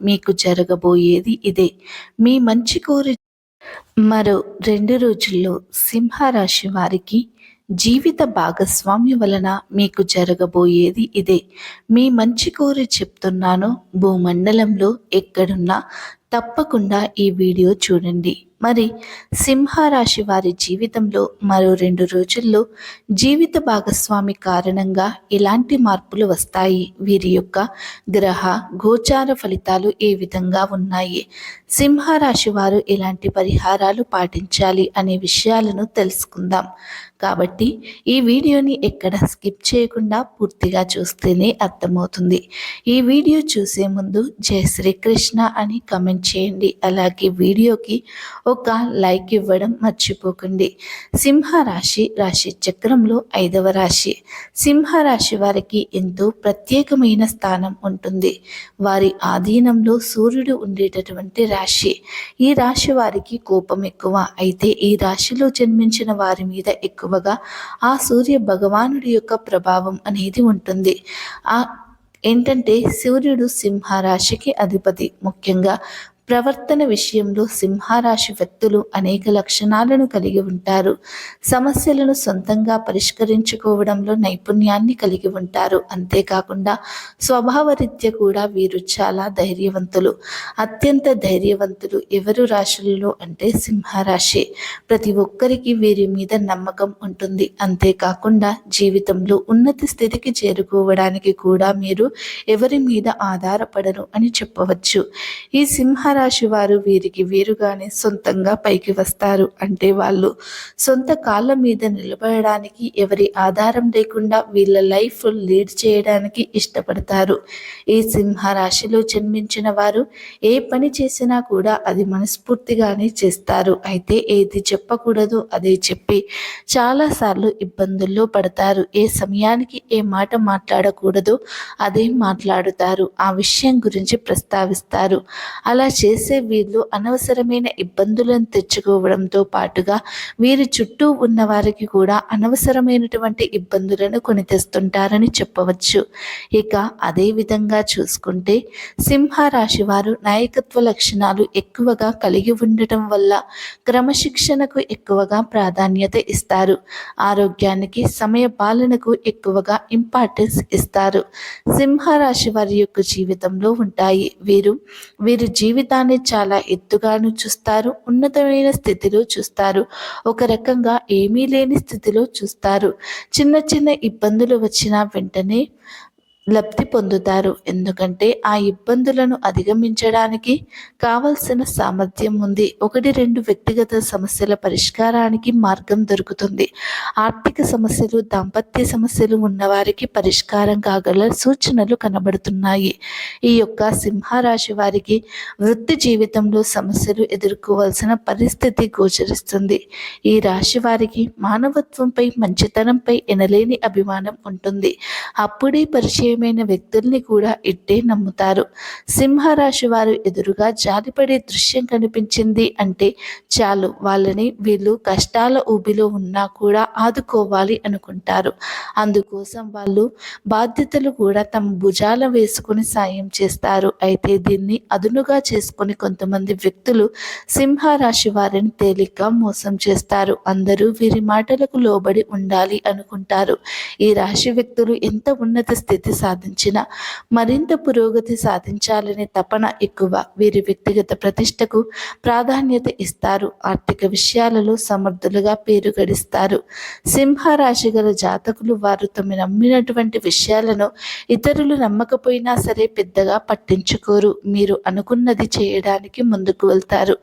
మీకు జరగబోయేది ఇదే. మీ మంచి కోరి మరో రెండు రోజుల్లో సింహరాశి వారికి జీవిత భాగస్వామ్య వలన మీకు జరగబోయేది ఇదే. మీ మంచి కోరి చెప్తున్నాను. భూమండలంలో ఎక్కడున్నా తప్పకుండా ఈ వీడియో చూడండి. మరి సింహరాశి వారి జీవితంలో మరో రెండు రోజుల్లో జీవిత భాగస్వామి కారణంగా ఎలాంటి మార్పులు వస్తాయి? వీరి యొక్క గ్రహ గోచార ఫలితాలు ఏ విధంగా ఉన్నాయి? సింహరాశి వారు ఎలాంటి పరిహారాలు పాటించాలి అనే విషయాలను తెలుసుకుందాం. కాబట్టి ఈ వీడియోని ఎక్కడ స్కిప్ చేయకుండా పూర్తిగా చూస్తేనే అర్థమవుతుంది. ఈ వీడియో చూసే ముందు జయ శ్రీకృష్ణ అని కమెంట్ చేయండి. అలాగే వీడియోకి ఒక లైక్ ఇవ్వడం మర్చిపోకండి. సింహరాశి రాశి చక్రంలో ఐదవ రాశి. సింహరాశి వారికి ఎంతో ప్రత్యేకమైన స్థానం ఉంటుంది. వారి ఆధీనంలో సూర్యుడు ఉండేటటువంటి రాశి. ఈ రాశి వారికి కోపం ఎక్కువ. అయితే ఈ రాశిలో జన్మించిన వారి మీద ఎక్కువగా ఆ సూర్య భగవానుడి యొక్క ప్రభావం అనేది ఉంటుంది. ఆ ఏంటంటే సూర్యుడు సింహరాశికి అధిపతి. ముఖ్యంగా ప్రవర్తన విషయంలో సింహరాశి వ్యక్తులు అనేక లక్షణాలను కలిగి ఉంటారు. సమస్యలను సొంతంగా పరిష్కరించుకోవడంలో నైపుణ్యాన్ని కలిగి ఉంటారు. అంతేకాకుండా స్వభావరీత్య కూడా వీరు చాలా ధైర్యవంతులు. అత్యంత ధైర్యవంతులు ఎవరు రాశులలో అంటే సింహరాశి. ప్రతి ఒక్కరికి వీరి మీద నమ్మకం ఉంటుంది. అంతేకాకుండా జీవితంలో ఉన్నత స్థితికి చేరుకోవడానికి కూడా మీరు ఎవరి మీద ఆధారపడరు అని చెప్పవచ్చు. ఈ సింహరాశి రాశి వారు వీరికి వీరుగానే సొంతంగా పైకి వస్తారు. అంటే వాళ్ళు సొంత కాళ్ళ మీద నిలబడడానికి ఎవరి ఆధారం లేకుండా వీళ్ళ లైఫ్ లీడ్ చేయడానికి ఇష్టపడతారు. ఈ సింహ రాశిలో జన్మించిన వారు ఏ పని చేసినా కూడా అది మనస్ఫూర్తిగానే చేస్తారు. అయితే ఏది చెప్పకూడదు అదే చెప్పి చాలాసార్లు ఇబ్బందుల్లో పడతారు. ఏ సమయానికి ఏ మాట మాట్లాడకూడదు అదే మాట్లాడుతారు. ఆ విషయం గురించి ప్రస్తావిస్తారు. అలా చేసే వీళ్ళు అనవసరమైన ఇబ్బందులను తెచ్చుకోవడంతో పాటుగా వీరి చుట్టూ ఉన్న వారికి కూడా అనవసరమైనటువంటి ఇబ్బందులను కొని తెస్తుంటారని చెప్పవచ్చు. ఇక అదే విధంగా చూసుకుంటే సింహరాశి వారు నాయకత్వ లక్షణాలు ఎక్కువగా కలిగి ఉండటం వల్ల క్రమశిక్షణకు ఎక్కువగా ప్రాధాన్యత ఇస్తారు. ఆరోగ్యానికి సమయ పాలనకు ఎక్కువగా ఇంపార్టెన్స్ ఇస్తారు. సింహరాశి వారి యొక్క జీవితంలో ఉంటాయి. వీరు వీరి జీవిత జీవితాన్ని చాలా ఎత్తుగాను చూస్తారు ఉన్నతమైన స్థితిలో చూస్తారు. ఒక రకంగా ఏమీ లేని స్థితిలో చూస్తారు. చిన్న చిన్న ఇబ్బందులు వచ్చిన వెంటనే లబ్ధి పొందుతారు. ఎందుకంటే ఆ ఇబ్బందులను అధిగమించడానికి కావలసిన సామర్థ్యం ఉంది. ఒకటి రెండు వ్యక్తిగత సమస్యల పరిష్కారానికి మార్గం దొరుకుతుంది. ఆర్థిక సమస్యలు దాంపత్య సమస్యలు ఉన్నవారికి పరిష్కారం కాగల సూచనలు కనబడుతున్నాయి. ఈ యొక్క సింహరాశి వారికి వృత్తి జీవితంలో సమస్యలు ఎదుర్కోవాల్సిన పరిస్థితి గోచరిస్తుంది. ఈ రాశి వారికి మానవత్వంపై మంచితనంపై ఎనలేని అభిమానం ఉంటుంది. అప్పుడే పరిచయం ప్రియమైన వ్యక్తుల్ని కూడా ఇట్టే నమ్ముతారు. సింహరాశి వారు ఎదురుగా జాలిపడే దృశ్యం కనిపించింది అంటే చాలు వాళ్ళని వీళ్ళు కష్టాల ఊబిలో ఉన్నా కూడా ఆదుకోవాలి అనుకుంటారు. అందుకోసం వాళ్ళు బాధ్యతలు కూడా తమ భుజాల వేసుకుని సాయం చేస్తారు. అయితే దీన్ని అదునుగా చేసుకుని కొంతమంది వ్యక్తులు సింహరాశి వారిని తేలిగ్గా మోసం చేస్తారు. అందరూ వీరి మాటలకు లోబడి ఉండాలి అనుకుంటారు. ఈ రాశి వ్యక్తులు ఎంత ఉన్నత స్థితి సాధించిన మరింత పురోగతి సాధించాలనే తపన ఎక్కువ. వీరి వ్యక్తిగత ప్రతిష్టకు ప్రాధాన్యత ఇస్తారు. ఆర్థిక విషయాలలో సమర్థులుగా పేరు గడిస్తారు. సింహరాశి గల జాతకులు వారు తమ నమ్మినటువంటి విషయాలను ఇతరులు నమ్మకపోయినా సరే పెద్దగా పట్టించుకోరు. మీరు అనుకున్నది చేయడానికి ముందుకు వెళ్తారు.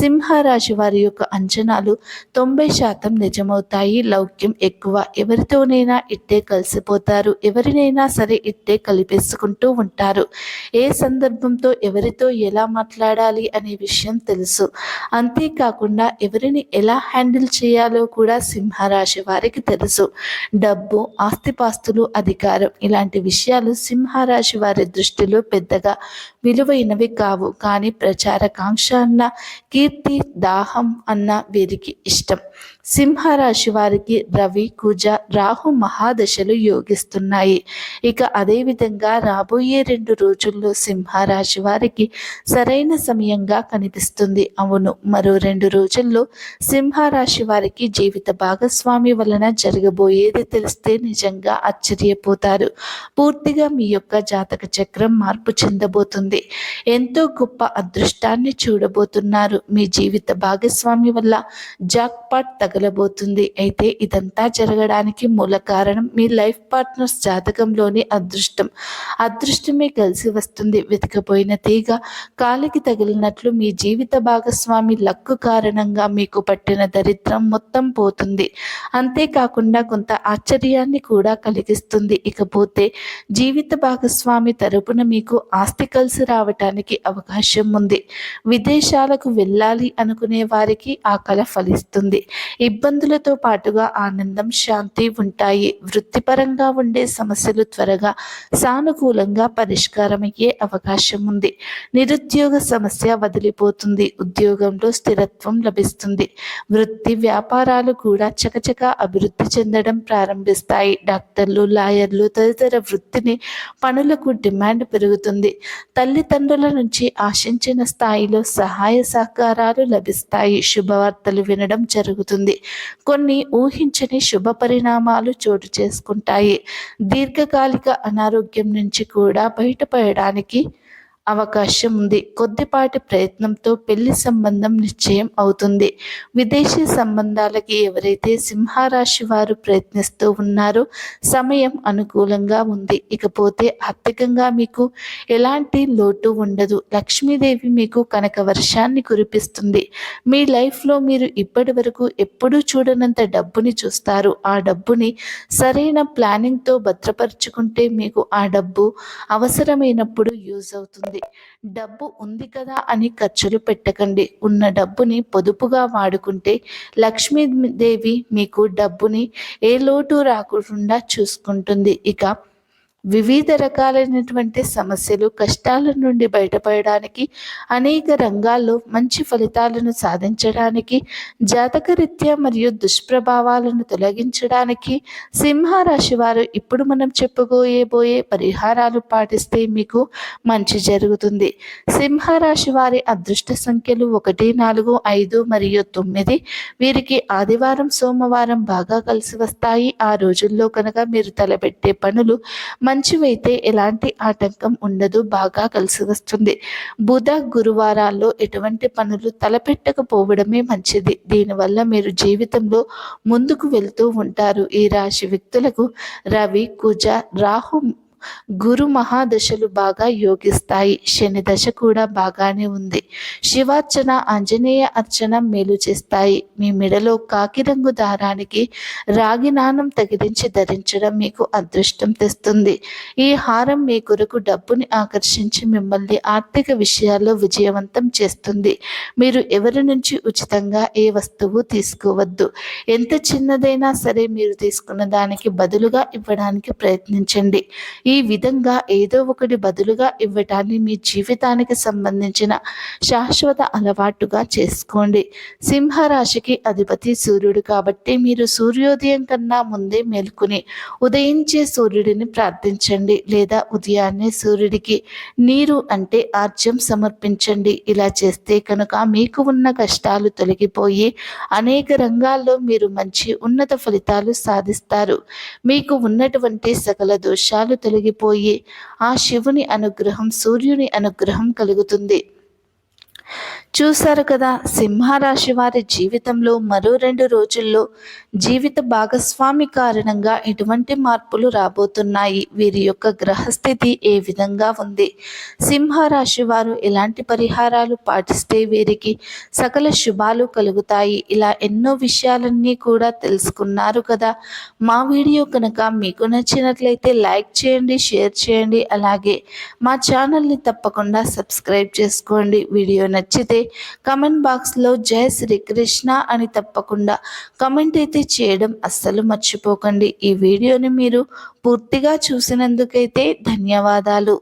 సింహరాశి వారి యొక్క అంచనాలు తొంభై శాతం నిజమవుతాయి. లౌక్యం ఎక్కువ. ఎవరితోనైనా ఇట్టే కలిసిపోతారు. ఎవరినైనా సరే ఇట్టే కలిపేసుకుంటూ ఉంటారు. ఏ సందర్భంతో ఎవరితో ఎలా మాట్లాడాలి అనే విషయం తెలుసు. అంతేకాకుండా ఎవరిని ఎలా హ్యాండిల్ చేయాలో కూడా సింహరాశి వారికి తెలుసు. డబ్బు ఆస్తిపాస్తులు అధికారం ఇలాంటి విషయాలు సింహరాశి వారి దృష్టిలో పెద్దగా విలువైనవి కావు. కానీ ప్రచారకాంక్ష అన్న కీర్తి దాహం అన్న వీరికి ఇష్టం. సింహరాశి వారికి రవి కుజ రాహు మహాదశలు యోగిస్తున్నాయి. ఇక అదేవిధంగా రాబోయే రెండు రోజుల్లో సింహరాశి వారికి సరైన సమయంగా కనిపిస్తుంది. అవును మరో రెండు రోజుల్లో సింహరాశి వారికి జీవిత భాగస్వామి వలన జరగబోయేది తెలిస్తే నిజంగా ఆశ్చర్యపోతారు. పూర్తిగా మీ యొక్క జాతక చక్రం మార్పు చెందబోతుంది. ఎంతో గొప్ప అదృష్టాన్ని చూడబోతున్నారు. మీ జీవిత భాగస్వామి వల్ల జాక్పాట్ తగలబోతుంది అయితే ఇదంతా జరగడానికి మూల కారణం మీ లైఫ్ పార్ట్నర్స్ జాతకంలోని అదృష్టం. అదృష్టమే కలిసి వస్తుంది. వెతకపోయిన తీగ కాలికి తగిలినట్లు మీ జీవిత భాగస్వామి లక్కు కారణంగా మీకు పట్టిన దరిద్రం మొత్తం పోతుంది. అంతేకాకుండా కొంత ఆశ్చర్యాన్ని కూడా కలిగిస్తుంది. ఇకపోతే జీవిత భాగస్వామి తరపున మీకు ఆస్తి కలిసి రావటానికి అవకాశం ఉంది. విదేశాలకు వెళ్ళాలి అనుకునే వారికి ఆ కళ ఫలిస్తుంది. ఇబ్బందులతో పాటుగా ఆనందం శాంతి ఉంటాయి. వృత్తిపరంగా ఉండే సమస్యలు త్వరగా సానుకూలంగా పరిష్కారమయ్యే అవకాశం ఉంది. నిరుద్యోగ సమస్య వదిలిపోతుంది. ఉద్యోగంలో స్థిరత్వం లభిస్తుంది. వృత్తి వ్యాపారాలు కూడా చకచక అభివృద్ధి చెందడం ప్రారంభిస్తాయి. డాక్టర్లు లాయర్లు తదితర వృత్తిని పనులకు డిమాండ్ పెరుగుతుంది. తల్లిదండ్రుల నుంచి ఆశించిన స్థాయిలో సహాయ సహకారాలు లభిస్తాయి. శుభవార్తలు వినడం జరుగుతుంది. కొన్ని ఊహించని శుభ పరిణామాలు చోటు చేసుకుంటాయి. దీర్ఘకాలిక అనారోగ్యం నుంచి కూడా బయటపడడానికి అవకాశం ఉంది. కొద్దిపాటి ప్రయత్నంతో పెళ్ళి సంబంధం నిశ్చయం అవుతుంది. విదేశీ సంబంధాలకి ఎవరైతే సింహరాశి వారు ప్రయత్నిస్తూ ఉన్నారో సమయం అనుకూలంగా ఉంది. ఇకపోతే ఆర్థికంగా మీకు ఎలాంటి లోటు ఉండదు. లక్ష్మీదేవి మీకు కనక వర్షాన్ని కురిపిస్తుంది. మీ లైఫ్లో మీరు ఇప్పటి వరకు ఎప్పుడూ చూడనంత డబ్బుని చూస్తారు. ఆ డబ్బుని సరైన ప్లానింగ్తో భద్రపరుచుకుంటే మీకు ఆ డబ్బు అవసరమైనప్పుడు యూజ్ అవుతుంది. డబ్బు ఉంది కదా అని ఖర్చులు పెట్టకండి. ఉన్న డబ్బుని పొదుపుగా వాడుకుంటే లక్ష్మీదేవి మీకు డబ్బుని ఏ లోటు రాకుండా చూసుకుంటుంది. ఇక వివిధ రకాలైనటువంటి సమస్యలు కష్టాల నుండి బయటపడడానికి అనేక రంగాల్లో మంచి ఫలితాలను సాధించడానికి జాతకరీత్యా మరియు దుష్ప్రభావాలను తొలగించడానికి సింహరాశి వారు ఇప్పుడు మనం చెప్పుకోయబోయే పరిహారాలు పాటిస్తే మీకు మంచి జరుగుతుంది. సింహరాశి వారి అదృష్ట సంఖ్యలు ఒకటి నాలుగు ఐదు మరియు తొమ్మిది వీరికి ఆదివారం సోమవారం బాగా కలిసి వస్తాయి. ఆ రోజుల్లో కనుక మీరు తలపెట్టే పనులు మంచివైతే ఎలాంటి ఆటంకం ఉండదు బాగా కలిసి వస్తుంది బుధ గురువారాల్లో ఎటువంటి పనులు తలపెట్టకపోవడమే మంచిది. దీనివల్ల మీరు జీవితంలో ముందుకు వెళ్తూ ఉంటారు. ఈ రాశి వ్యక్తులకు రవి కుజ రాహు గురు మహాదశలు బాగా యోగిస్తాయి. శని దశ కూడా బాగానే ఉంది. శివార్చన ఆంజనేయ అర్చన మేలు చేస్తాయి. మీ మెడలో కాకి రంగు దారానికి రాగి నాణం తగిలించి ధరించడం మీకు అదృష్టం తెస్తుంది. ఈ హారం మీ కొరకు డబ్బుని ఆకర్షించి మిమ్మల్ని ఆర్థిక విషయాల్లో విజయవంతం చేస్తుంది. మీరు ఎవరి నుంచి ఉచితంగా ఏ వస్తువు తీసుకోవద్దు. ఎంత చిన్నదైనా సరే మీరు తీసుకున్న దానికి బదులుగా ఇవ్వడానికి ప్రయత్నించండి. ఈ ఈ విధంగా ఏదో ఒకటి బదులుగా ఇవ్వటాన్ని మీ జీవితానికి సంబంధించిన శాశ్వత అలవాటుగా చేసుకోండి. సింహరాశికి అధిపతి సూర్యుడు కాబట్టి మీరు సూర్యోదయం కన్నా ముందే మేల్కొని ఉదయించే సూర్యుడిని ప్రార్థించండి. లేదా ఉదయాన్నే సూర్యుడికి నీరు అంటే ఆర్జ్యం సమర్పించండి. ఇలా చేస్తే కనుక మీకు ఉన్న కష్టాలు తొలగిపోయి అనేక రంగాల్లో మీరు మంచి ఉన్నత ఫలితాలు సాధిస్తారు. మీకు ఉన్నటువంటి సకల దోషాలు తొలగి తొలగిపోయి ఆ శివుని అనుగ్రహం సూర్యుని అనుగ్రహం కలుగుతుంది. చూశారు కదా సింహరాశి వారి జీవితంలో మరో రెండు రోజుల్లో జీవిత భాగస్వామి కారణంగా ఎటువంటి మార్పులు రాబోతున్నాయి? వీరి యొక్క గ్రహస్థితి ఏ విధంగా ఉంది? సింహరాశి వారు ఎలాంటి పరిహారాలు పాటిస్తే వీరికి సకల శుభాలు కలుగుతాయి? ఇలా ఎన్నో విషయాలన్నీ కూడా తెలుసుకున్నారు కదా. మా వీడియో కనుక మీకు నచ్చినట్లయితే లైక్ చేయండి షేర్ చేయండి. అలాగే మా ఛానల్ని తప్పకుండా సబ్స్క్రైబ్ చేసుకోండి. వీడియో నచ్చితే కమెంట్ బాక్స్లో జయ శ్రీకృష్ణ అని తప్పకుండా కమెంట్ అయితే చేయడం అస్సలు మర్చిపోకండి. ఈ వీడియోని మీరు పూర్తిగా చూసినందుకైతే ధన్యవాదాలు.